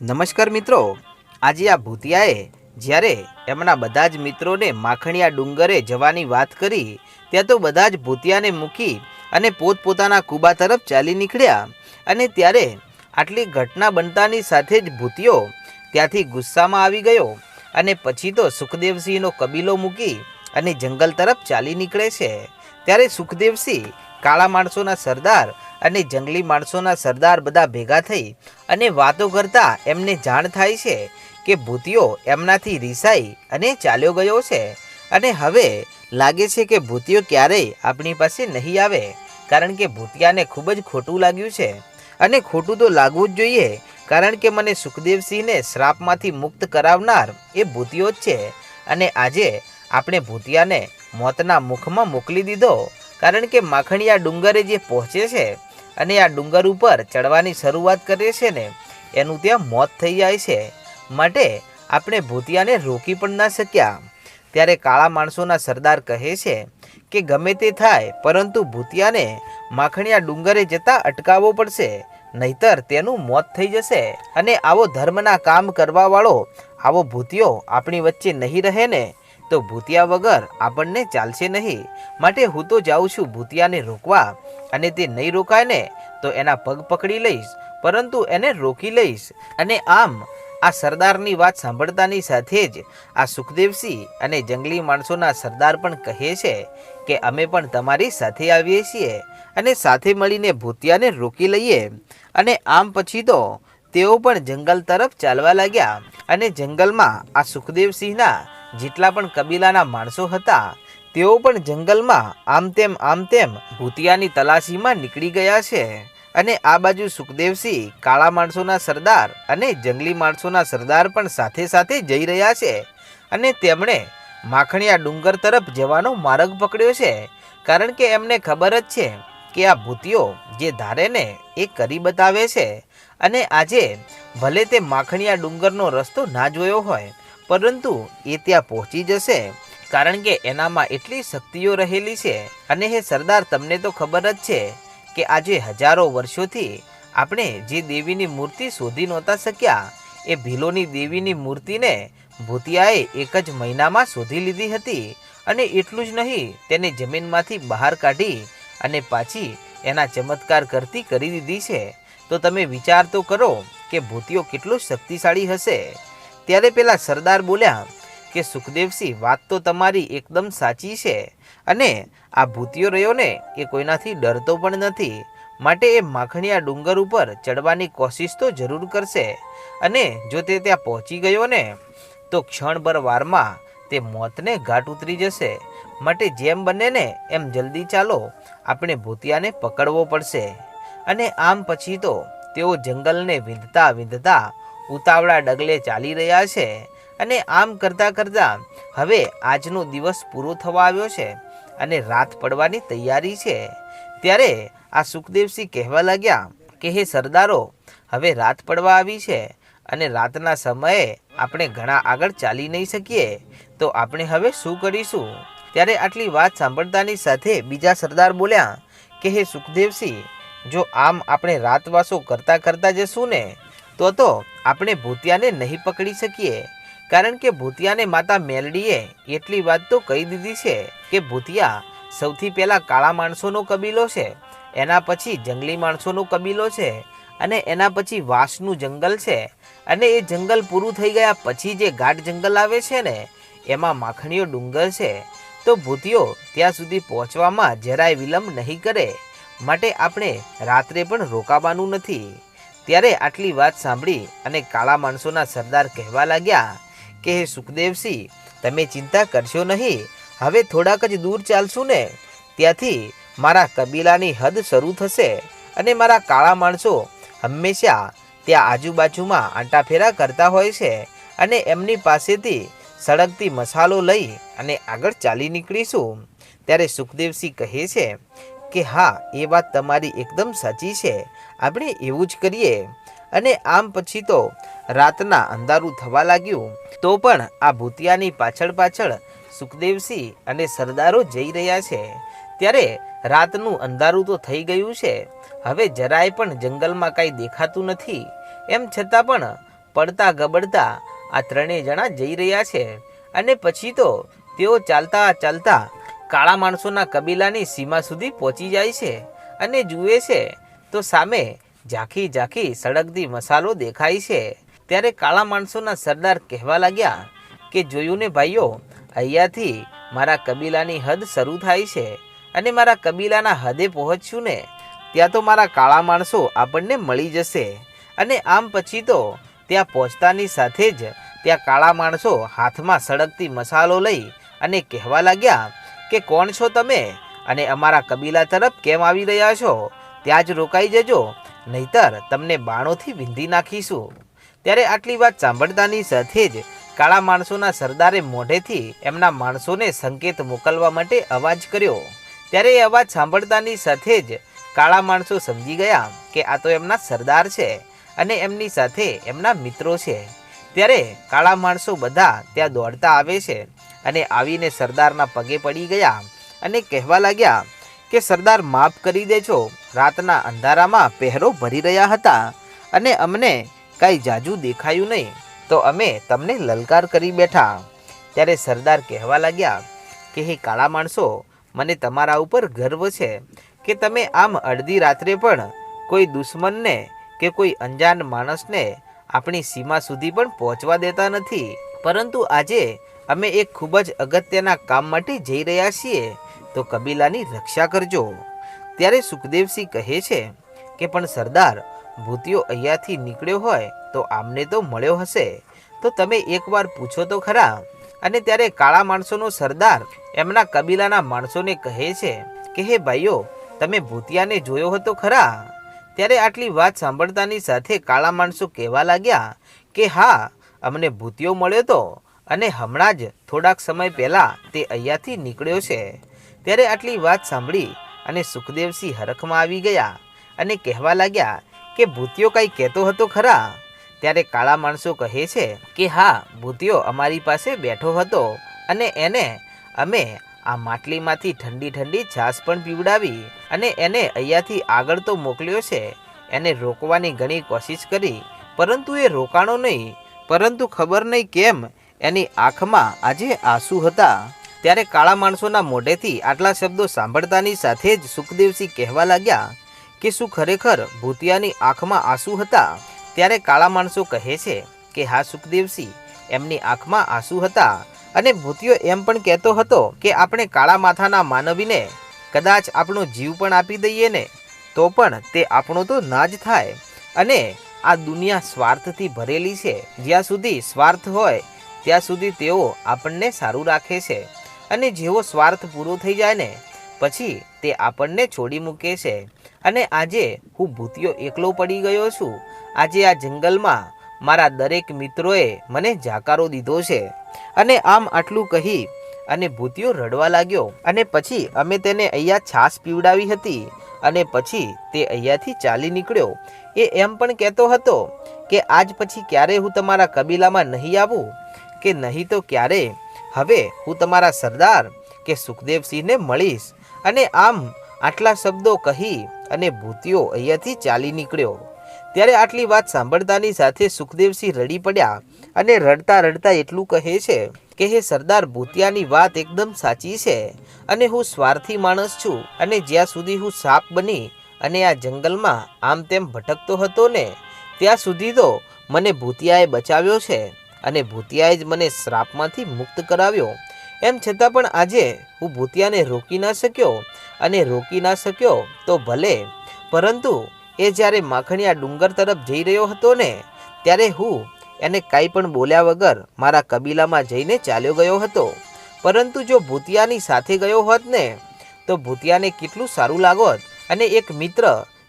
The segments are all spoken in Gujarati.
નમસ્કાર મિત્રો. આજે આ ભૂતિયાએ જ્યારે એમના બધા જ મિત્રોને માખણીયા ડુંગરે જવાની વાત કરી, ત્યાં તો બધા જ ભૂતિયાને મૂકી અને પોતપોતાના કુબા તરફ ચાલી નીકળ્યા અને ત્યારે આટલી ઘટના બનતાની સાથે જ ભૂતિયો ત્યાંથી ગુસ્સામાં આવી ગયો અને પછી તો સુખદેવસિંહનો કબીલો મૂકી અને જંગલ તરફ ચાલી નીકળે છે. ત્યારે સુખદેવસિંહ કાળા માણસોના સરદાર અને જંગલી માણસોના સરદાર બધા ભેગા થઈ અને વાતો કરતા એમને જાણ થાય છે કે ભૂતિયો એમનાથી રીસાઈ અને ચાલ્યો ગયો છે. અને હવે લાગે છે કે ભૂતિયો ક્યારેય આપણી પાસે નહીં આવે, કારણ કે ભૂતિયાને ખૂબ જ ખોટું લાગ્યું છે. અને ખોટું તો લાગવું જ જોઈએ, કારણ કે મને સુખદેવસિંહને શ્રાપમાંથી મુક્ત કરાવનાર એ ભૂતિયો જ છે. અને આજે આપણે ભૂતિયાને મોતના મુખમાં મોકલી દીધો, કારણ કે માખણીયા ડુંગરે જે પહોંચે છે અને આ ડુંગર ઉપર ચડવાની શરૂઆત કરે છે ને, એનું ત્યાં મોત થઈ જાય છે. માટે આપણે ભૂતિયાને રોકી પણ ના શક્યા. ત્યારે કાળા માણસોના સરદાર કહે છે કે ગમે તે થાય, પરંતુ ભૂતિયાને માખણીયા ડુંગરે જતા અટકાવવો પડશે, નહીતર તેનું મોત થઈ જશે. અને આવો ધર્મના કામ કરવાવાળો આવો ભૂતિયો આપણી વચ્ચે નહીં રહે ને તો ભૂતિયા વગર આપણને ચાલશે નહીં. માટે હું તો જાઉં છું ભૂતિયાને રોકવા અને તે નહીં રોકાય ને, તો એના પગ પકડી લઈશ, પરંતુ એને રોકી લઈશ. અને આમ, આ સરદારની વાત સાંભળતાની સાથે જ આ સુખદેવસિંહ અને જંગલી માણસોના સરદાર પણ કહે છે કે અમે પણ તમારી સાથે આવીએ છીએ અને સાથે મળીને ભૂતિયાને રોકી લઈએ. અને આમ પછી તો તેઓ પણ જંગલ તરફ ચાલવા લાગ્યા અને જંગલમાં આ સુખદેવસિંહના જેટલા પણ કબીલાના માણસો હતા, તેઓ પણ જંગલમાં આમ તેમ આમ તેમ ભૂતિયાની તલાશીમાં નીકળી ગયા છે. અને આ બાજુ સુખદેવસિંહ કાળા માણસોના સરદાર અને જંગલી માણસોના સરદાર પણ સાથે સાથે જઈ રહ્યા છે. અને તેમણે માખણીયા ડુંગર તરફ જવાનો માર્ગ પકડ્યો છે. કારણ કે એમને ખબર જ છે કે આ ભૂતિયો જે ધારે ને એ કરી બતાવે છે. અને આજે ભલે તે માખણીયા ડુંગરનો રસ્તો ના જોયો હોય પરંતુ એ ત્યાં પહોંચી જશે, કારણ કે એનામાં એટલી શક્તિઓ રહેલી છે. અને હે સરદાર, તમને તો ખબર જ છે કે આજે હજારો વર્ષોથી આપણે જે દેવીની મૂર્તિ શોધી નહોતા શક્યા, એ ભીલોની દેવીની મૂર્તિને ભૂતિયાએ એક જ મહિનામાં શોધી લીધી હતી. અને એટલું જ નહીં, તેને જમીનમાંથી બહાર કાઢી અને પાછી એના ચમત્કાર કરતી કરી દીધી છે. તો તમે વિચાર તો કરો કે ભૂતિયો કેટલો શક્તિશાળી હશે. ત્યારે પેલા સરદાર બોલ્યા કે, સુખદેવસિંહ, વાત તો તમારી એકદમ સાચી છે અને આ ભૂતિયો રહ્યો ને એ કોઈનાથી ડરતો પણ નથી. માટે એ માખણીયા ડુંગર ઉપર ચડવાની કોશિશ તો જરૂર કરશે. અને જો તે ત્યાં પહોંચી ગયો ને, તો ક્ષણભર વારમાં તે મોતને ઘાટ ઉતરી જશે. માટે જેમ બને ને, એમ જલ્દી ચાલો, આપણે ભૂતિયાને પકડવો પડશે. અને આમ પછી તો તેઓ જંગલને વિંધતા વિંધતા ઉતાવળા ડગલે ચાલી રહ્યા છે અને આમ કરતાં કરતાં હવે આજનો દિવસ પૂરો થવા આવ્યો છે અને રાત પડવાની તૈયારી છે. ત્યારે આ સુખદેવસિંહ કહેવા લાગ્યા કે, હે સરદારો, હવે રાત પડવા આવી છે અને રાતના સમયે આપણે ઘણા આગળ ચાલી નહીં શકીએ. તો આપણે હવે શું કરીશું? ત્યારે આટલી વાત સાંભળતાની સાથે બીજા સરદાર બોલ્યા કે, હે સુખદેવસિંહ, જો આમ આપણે રાતવાસો કરતાં કરતાં જશું ને તો તો આપણે ભૂતિયાને નહીં પકડી શકીએ. કારણ કે ભૂતિયાને માતા મેલડીએ એટલી વાત તો કહી દીધી છે કે ભૂતિયા સૌથી પહેલાં કાળા માણસોનો કબીલો છે, એના પછી જંગલી માણસોનો કબીલો છે અને એના પછી વાંસનું જંગલ છે અને એ જંગલ પૂરું થઈ ગયા પછી જે ગાઢ જંગલ આવે છે ને, એમાં માખણીઓ ડુંગર છે. તો ભૂતિયો ત્યાં સુધી પહોંચવામાં જરાય વિલંબ નહીં કરે, માટે આપણે રાત્રે પણ રોકાવાનું નથી. ત્યારે આટલી વાત સાંભળી અને કાળા માણસોના સરદાર કહેવા લાગ્યા કે, હે સુખદેવસિંહ, તમે ચિંતા કરશો નહીં. હવે થોડાક જ દૂર ચાલશું ને. ત્યાંથી મારા કબીલાની હદ શરૂ થશે અને મારા કાળા માણસો હંમેશા ત્યાં આજુબાજુમાં આંટાફેરા કરતા હોય છે અને એમની પાસેથી સળગતી મસાલો લઈ અને આગળ ચાલી નીકળીશું. ત્યારે સુખદેવસિંહ કહે છે કે, હા, એ વાત તમારી એકદમ સાચી છે. આપણે એવું જ કરીએ. અને આમ પછી તો રાતના અંધારું થવા લાગ્યું, તો પણ આ ભૂતિયાની પાછળ પાછળ સુખદેવસિંહ અને સરદારો જઈ રહ્યા છે. ત્યારે રાતનું અંધારું તો થઈ ગયું છે. હવે જરાય પણ જંગલમાં કાંઈ દેખાતું નથી. એમ છતાં પણ પડતા ગબડતા આ ત્રણેય જણા જઈ રહ્યા છે. અને પછી તો તેઓ ચાલતા ચાલતા કાળા માણસોના કબીલાની સીમા સુધી પહોંચી જાય છે અને જુએ છે તો સામે ઝાંખી ઝાંખી સળગતી મસાલો દેખાય છે. ત્યારે કાળા માણસોના સરદાર કહેવા લાગ્યા કે, જોયું ને ભાઈઓ, અહીંયાથી મારા કબીલાની હદ શરૂ થાય છે અને મારા કબીલાના હદે પહોંચ્યું ને, ત્યાં તો મારા કાળા માણસો આપણને મળી જશે અને આમ પછી તો ત્યાં પહોંચતાની સાથે જ ત્યાં કાળા માણસો હાથમાં સળગતી મસાલો લઈ અને કહેવા લાગ્યા કે, કોણ છો તમે? અને અમારા કબીલા તરફ કેમ આવી રહ્યા છો? ત્યાં જ રોકાઈ જજો, નહીતર તમને બાણોથી વિંધી નાખીશું. ત્યારે આટલી વાત સાંભળતાની સાથે જ કાળા માણસોના સરદારે મોઢેથી એમના માણસોને સંકેત મોકલવા માટે અવાજ કર્યો. ત્યારે એ અવાજ સાંભળતાની સાથે જ કાળા માણસો સમજી ગયા કે આ તો એમના સરદાર છે અને એમની સાથે એમના મિત્રો છે. ત્યારે કાળા માણસો બધા ત્યાં દોડતા આવે છે અને આવીને સરદારના પગે પડી ગયા અને કહેવા લાગ્યા કે સરદાર માફ કરી દેજો. રાતના અંધારામાં પહેરો ભરી રહ્યા હતા અને અમને કાંઈ જાજુ દેખાયું નહીં. તો અમે તમને લલકાર કરી બેઠા. ત્યારે સરદાર કહેવા લાગ્યા કે, હે કાળા માણસો, મને તમારા ઉપર ગર્વ છે કે તમે આમ અડધી રાત્રે પણ કોઈ દુશ્મનને કે કોઈ અંજાન માણસને આપણી સીમા સુધી પણ પહોંચવા દેતા નથી. પરંતુ આજે અમે એક ખૂબ જ અગત્યના કામ માટે જઈ રહ્યા છીએ. તો કબીલાની રક્ષા કરજો. ત્યારે સુખદેવસિંહ કહે છે કે, પણ સરદાર ભૂતિયો અહીંયાથી નીકળ્યો હોય તો આમને તો મળ્યો હશે. તો તમે એકવાર પૂછો તો ખરા. અને ત્યારે કાળા માણસોનો સરદાર એમના કબીલાના માણસોને કહે છે કે, હે ભાઈઓ, તમે ભૂતિયાને જોયો હતો ખરા? ત્યારે આટલી વાત સાંભળતાની સાથે કાળા માણસો કહેવા લાગ્યા કે, હા, અમને ભૂતિયો મળ્યો તો. અને હમણાં જ થોડાક સમય પહેલાં તે અહીંયાથી નીકળ્યો છે. ત્યારે આટલી વાત સાંભળી અને સુખદેવસિંહ હરખમાં આવી ગયા અને કહેવા લાગ્યા કે ભૂતિયો કંઈ કહેતો હતો ખરા. ત્યારે કાળા માણસો કહે છે કે હા, ભૂતિયો અમારી પાસે બેઠો હતો અને એને અમે આ માટલીમાંથી ઠંડી ઠંડી છાશ પણ પીવડાવી અને એને અહીંયાથી આગળ તો મોકલ્યો છે. એને રોકવાની ઘણી કોશિશ કરી, પરંતુ એ રોકાણો નહીં. પરંતુ ખબર નહીં કેમ એની આંખમાં આજે આંસુ હતા. ત્યારે કાળા માણસોના મોઢેથી આટલા શબ્દો સાંભળતાની સાથે જ સુખદેવસિંહ કહેવા લાગ્યા કે શું ખરેખર ભૂતિયાની આંખમાં આંસુ હતા? ત્યારે કાળા માણસો કહે છે કે, હા, સુખદેવસિંહ, એમની આંખમાં આંસુ હતા. અને ભૂતિયો એમ પણ કહેતો હતો કે, આપણે કાળા માથાના માનવીને કદાચ આપણો જીવ પણ આપી દઈએ ને, તો પણ તે આપણો તો ના જ થાય. અને આ દુનિયા સ્વાર્થથી ભરેલી છે. જ્યાં સુધી સ્વાર્થ હોય, ત્યાં સુધી તેઓ આપણને સારું રાખે છે. અને જેવો સ્વાર્થ પૂરો થઈ જાય ને, પછી તે આપણને છોડી મૂકે છે. અને આજે હું ભૂતિયો એકલો પડી ગયો છું. આજે આ જંગલમાં મારા દરેક મિત્રોએ મને જાકારો દીધો છે. અને આમ આટલું કહી અને ભૂતિયો રડવા લાગ્યો. અને પછી અમે તેને અહીંયા છાશ પીવડાવી હતી. અને પછી તે અહીંયાથી ચાલી નીકળ્યો. એ એમ પણ કહેતો હતો કે, આજ પછી ક્યારે હું તમારા કબીલામાં નહીં આવું? કે નહીં તો ક્યારે હવે હું તમારા સરદાર કે સુખદેવસિંહને મળીશ અને આમ આટલા શબ્દો કહી અને ભૂતિયો અહીંયાથી ચાલી નીકળ્યો. ત્યારે આટલી વાત સાંભળતાની સાથે સુખદેવસિંહ રડી પડ્યા અને રડતા રડતા એટલું કહે છે કે, હે સરદાર, ભૂતિયાની વાત એકદમ સાચી છે અને હું સ્વાર્થી માણસ છું અને જ્યાં સુધી હું સાપ બની અને આ જંગલમાં આમ તેમ ભટકતો હતો ને, ત્યાં સુધી તો મને ભૂતિયાએ બચાવ્યો છે. અને ભૂતિયાએ જ મને શ્રાપમાંથી મુક્ત કરાવ્યો. એમ છતાં પણ આજે હું ભૂતિયાને રોકી ના શક્યો અને રોકી ના શક્યો તો ભલે. પરંતુ એ જ્યારે માખણીયા ડુંગર તરફ જઈ રહ્યો હતો ને, ત્યારે હું એને કાંઈ પણ બોલ્યા વગર મારા કબીલામાં જઈને ચાલ્યો ગયો હતો. પરંતુ જો ભૂતિયાની સાથે ગયો હોત ને, તો ભૂતિયાને કેટલું સારું લાગોત અને એક મિત્ર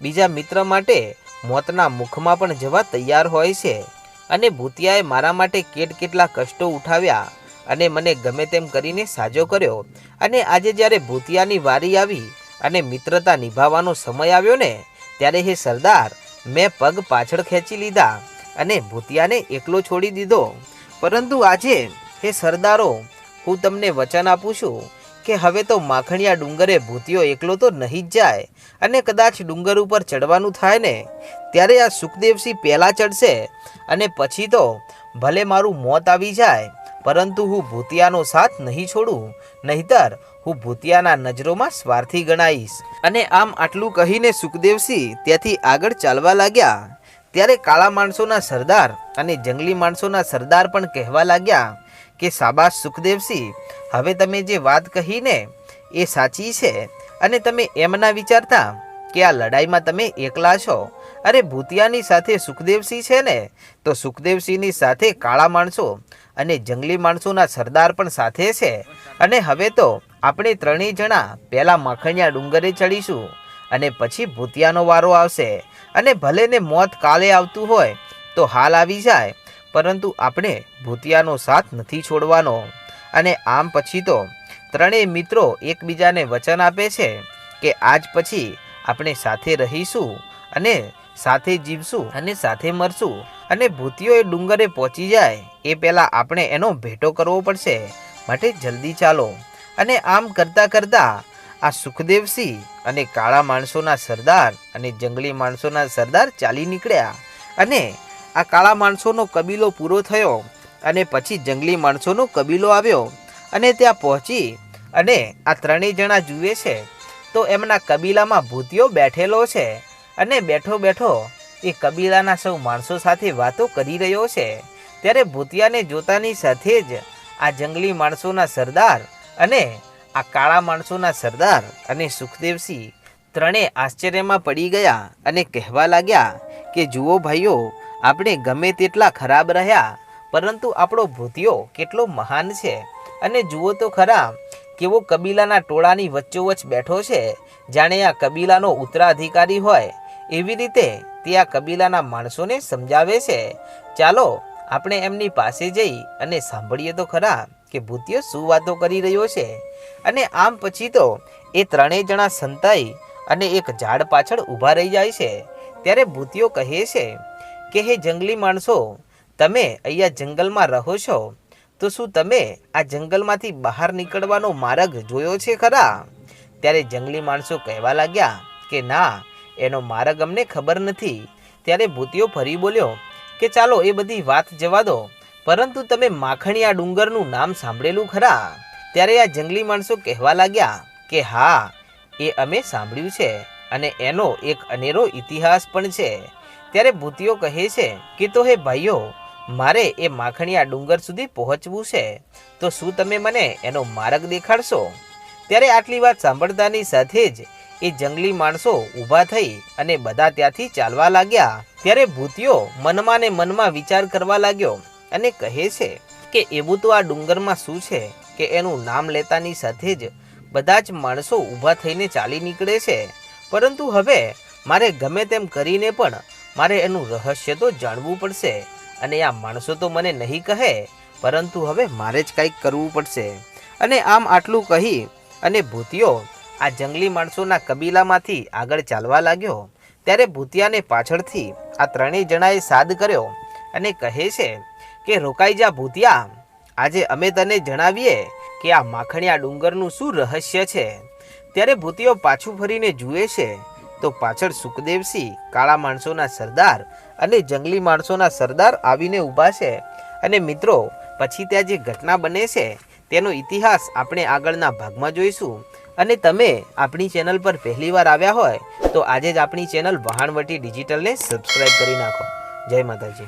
બીજા મિત્ર માટે મોતના મુખમાં પણ જવા તૈયાર હોય છે. અને ભૂતિયાએ મારા માટે કેટ કેટલા કષ્ટો ઉઠાવ્યા અને મને ગમે તેમ કરીને સાજો કર્યો. અને આજે જ્યારે ભૂતિયાની વારી આવી અને મિત્રતા નિભાવવાનો સમય આવ્યો ને, ત્યારે હે સરદાર, મેં પગ પાછળ ખેંચી લીધા અને ભૂતિયાને એકલો છોડી દીધો. પરંતુ આજે, હે સરદારો, હું તમને વચન આપું છું. કે હવે તો માખણિયા ડુંગરે ભૂતિયો એકલો તો નહીં જ જાય અને કદાચ ડુંગર ઉપર ચડવાનું થાય ને, ત્યારે આ સુખદેવસિંહ પહેલાં ચડશે અને પછી તો ભલે મારું મોત આવી જાય, પરંતુ હું ભૂતિયાનો સાથ નહીં છોડું, નહીતર હું ભૂતિયાના નજરોમાં સ્વાર્થી ગણાઈશ. અને આમ આટલું કહીને સુખદેવસિંહ ત્યાંથી આગળ ચાલવા લાગ્યા. ત્યારે કાળા માણસોના સરદાર અને જંગલી માણસોના સરદાર પણ કહેવા લાગ્યા કે સાબાશ સુખદેવસિંહ હવે તમે જે વાત કહીને એ સાચી છે અને તમે એમ ના વિચારતા કે આ લડાઈમાં તમે એકલા છો. અરે ભૂતિયાની સાથે સુખદેવસિંહ છે ને, તો સુખદેવસિંહની સાથે કાળા માણસો અને જંગલી માણસોના સરદાર પણ સાથે છે. અને હવે તો આપણે ત્રણેય જણા પહેલાં માખણિયા ડુંગરે ચડીશું અને પછી ભૂતિયાનો વારો આવશે. અને ભલે ને મોત કાલે આવતું હોય, તો હાલ આવી જાય. પરંતુ આપણે ભૂતિયાનો સાથ નથી છોડવાનો. અને આમ પછી તો ત્રણેય મિત્રો એકબીજાને વચન આપે છે કે આજ પછી આપણે સાથે રહીશું અને સાથે જીવશું અને સાથે મરશું. અને ભૂતિયો એ ડુંગરે પહોંચી જાય એ પહેલાં આપણે એનો ભેટો કરવો પડશે. માટે જલ્દી ચાલો. અને આમ કરતાં કરતાં આ સુખદેવસિંહ અને કાળા માણસોના સરદાર અને જંગલી માણસોના સરદાર ચાલી નીકળ્યા. અને આ કાળા માણસોનો કબીલો પૂરો થયો અને પછી જંગલી માણસોનો કબીલો આવ્યો અને ત્યાં પહોંચી અને આ ત્રણેય જણા જુએ છે. તો એમના કબીલામાં ભૂતિયો બેઠેલો છે અને બેઠો બેઠો એ કબીલાના સૌ માણસો સાથે વાતો કરી રહ્યો છે. ત્યારે ભૂતિયાને જોતાની સાથે જ આ જંગલી માણસોના સરદાર અને આ કાળા માણસોના સરદાર અને સુખદેવસિંહ ત્રણે આશ્ચર્યમાં પડી ગયા અને કહેવા લાગ્યા કે જુઓ ભાઈઓ આપણે ગમે તેટલા ખરાબ રહ્યા, પરંતુ આપણો ભૂતિયો કેટલો મહાન છે. અને જુઓ તો ખરા, કેવો કબીલાના ટોળાની વચ્ચોવચ્ચ બેઠો છે. જાણે આ કબીલાનો ઉત્તરાધિકારી હોય, એવી રીતે તે આ કબીલાના માણસોને સમજાવે છે. ચાલો, આપણે એમની પાસે જઈ અને સાંભળીએ તો ખરા, કે ભૂતિયો શું વાતો કરી રહ્યો છે. અને આમ પછી તો એ ત્રણેય જણા સંતાઈ અને એક ઝાડ પાછળ ઊભા રહી જાય છે. ત્યારે ભૂતિયો કહે છે કે હે જંગલી માણસો, તમે અહીંયા જંગલમાં રહો છો, તો શું તમે આ જંગલમાંથી બહાર નીકળવાનો માર્ગ જોયો છે ખરા? ત્યારે જંગલી માણસો કહેવા લાગ્યા કે ના, એનો માર્ગ અમને ખબર નથી. ત્યારે ભૂતિયો ફરી બોલ્યો કે ચાલો એ બધી વાત જવા દો, પરંતુ તમે માખણીયા ડુંગરનું નામ સાંભળેલું ખરા? ત્યારે આ જંગલી માણસો કહેવા લાગ્યા કે હા, એ અમે સાંભળ્યું છે, અને એનો એક અનેરો ઇતિહાસ પણ છે. ત્યારે ભૂતિયો કહે છે કે, તો હે ભાઈઓ, મારે એ માખણીયા ડુંગર સુધી પહોંચવું છે. તો શું તમે મને એનો માર્ગ દેખાડશો? ત્યારે આટલી વાત સાંભળતાની સાથે જ એ જંગલી માણસો ઊભા થઈ અને બધા ત્યાંથી ચાલવા લાગ્યા. ત્યારે ભૂતિયો મનમાં ને મનમાં વિચાર કરવા લાગ્યો અને કહે છે કે, એવું તો આ ડુંગરમાં શું છે કે એનું નામ લેતાની સાથે જ બધા જ માણસો ઊભા થઈને ચાલી નીકળે છે. પરંતુ હવે મારે ગમે તેમ કરીને પણ મારે એનું રહસ્ય તો જાણવું પડશે અને આ માણસો તો મને નહીં કહે, પરંતુ હવે મારે જ કંઈક કરવું પડશે. અને આમ આટલું કહી અને ભૂતિયો આ જંગલી માણસોના કબીલામાંથી આગળ ચાલવા લાગ્યો. ત્યારે ભૂતિયાને પાછળથી આ ત્રણેય જણાએ સાદ કર્યો અને કહે છે કે, રોકાઈ જા ભૂતિયા, આજે અમે તને જણાવીએ કે આ માખણિયા ડુંગરનું શું રહસ્ય છે. ત્યારે ભૂતિયો પાછું ફરીને જુએ છે તો પાછળ સુખદેવસિંહ, કાળા માણસોના સરદાર અને જંગલી માણસોના સરદાર આવીને ઊભા છે. અને મિત્રો, પછી ત્યાં જે ઘટના બને છે, તેનો ઇતિહાસ આપણે આગળના ભાગમાં જોઈશું. અને તમે આપણી ચેનલ પર પહેલીવાર આવ્યા હોય, તો આજે જ આપણી ચેનલ વહાણવટી ડિજિટલને સબસ્ક્રાઈબ કરી નાખો. જય માતાજી.